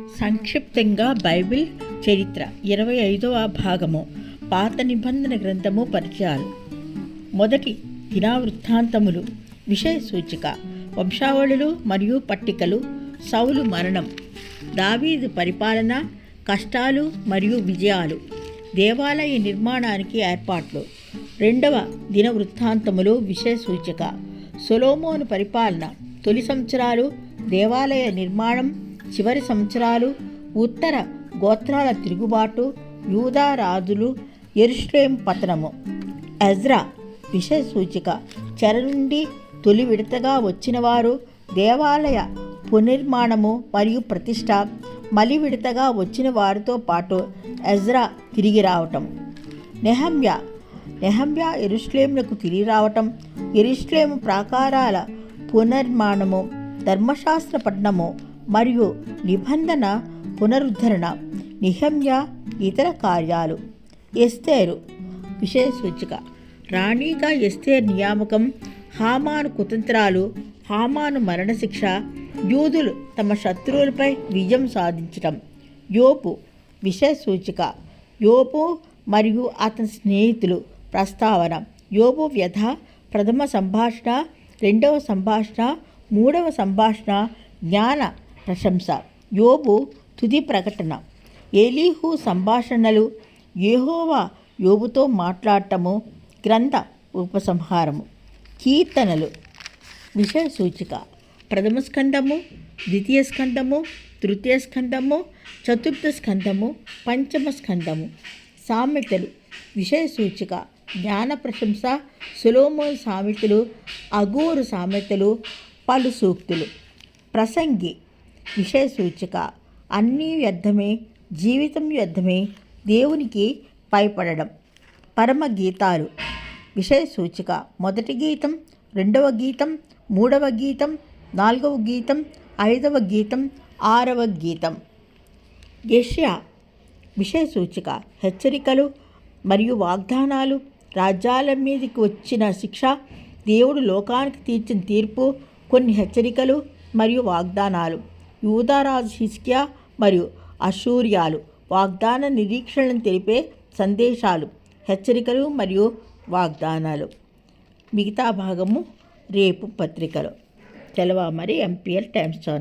సంక్షిప్తంగా బైబిల్ చరిత్ర ఇరవై ఐదవ భాగము పాత నిబంధన గ్రంథము పరిచయాలు. మొదటి దినావృత్తాంతములు విషయ సూచిక వంశావళులు మరియు పట్టికలు సౌలు మరణం దావీదు పరిపాలన కష్టాలు మరియు విజయాలు దేవాలయ నిర్మాణానికి ఏర్పాట్లు. రెండవ దిన వృత్తాంతములు విషయ సూచిక సొలోమోను పరిపాలన తొలి సంవత్సరాలు దేవాలయ నిర్మాణం చివరి సంవత్సరాలు ఉత్తర గోత్రాల తిరుగుబాటు యూదా రాజులు ఎరుష్లేం పతనము ఎజ్రా విషయ సూచిక చెర నుండి తొలి విడతగా వచ్చినవారు దేవాలయ పునర్మాణము మరియు ప్రతిష్ట మలి విడతగా వచ్చిన వారితో పాటు ఎజ్రా తిరిగి రావటం. నెహమ్య. నెహమ్య ఎరుస్లేములకు తిరిగి రావటం ఎరుస్లేము ప్రాకారాల పునర్మాణము ధర్మశాస్త్ర పట్టణము మరియు నిబంధన పునరుద్ధరణ నిహమ్య ఇతర కార్యాలు. ఎస్తేరు విషయ సూచిక. రాణిగా ఎస్తేర్ నియామకం హామాను కుతంత్రాలు హామాను మరణశిక్ష యూదులు తమ శత్రువులపై విజయం సాధించటం. యోపు విషయ సూచిక. యోపు మరియు అతని స్నేహితులు ప్రస్తావన. యోపు వ్యధ ప్రథమ సంభాషణ రెండవ సంభాషణ మూడవ సంభాషణ జ్ఞాన ప్రశంస. యోబు తుది ప్రకటన. ఏలీహు సంభాషణలు యెహోవా యోబుతో మాట్లాడటము గ్రంథ ఉపసంహారము. కీర్తనలు. విషయ సూచిక. ప్రథమ స్కందము ద్వితీయ స్కందము తృతీయ స్కందము చతుర్థ స్కందము పంచమ స్కందము. సామెతలు. విషయ సూచిక. జ్ఞాన ప్రశంస. సులోమోన్ సామెతలు. అగోరు సామెతలు. పలు సూక్తులు. ప్రసంగి. విషయ సూచిక. అన్నీ వ్యర్థమే జీవితం వ్యర్థమే దేవునికి భయపడడం పరమ గీతాలు. విషయ సూచిక. మొదటి గీతం రెండవ గీతం మూడవ గీతం నాలుగవ గీతం ఐదవ గీతం ఆరవ గీతం. యష్యా. విషయ సూచిక. హెచ్చరికలు మరియు వాగ్దానాలు రాజ్యాల మీదకి వచ్చిన శిక్ష దేవుడు లోకానికి తీర్చిన తీర్పు కొన్ని హెచ్చరికలు మరియు వాగ్దానాలు. యూదారాజు హిస్కియా మరియు అశూర్యాలు వాగ్దాన నిరీక్షణను తెలిపే సందేశాలు హెచ్చరికలు మరియు వాగ్దానాలు. మిగతా భాగము రేపు పత్రికలో. తెలవా మరి ఎంపీఎల్ టైమ్స్ ఛానల్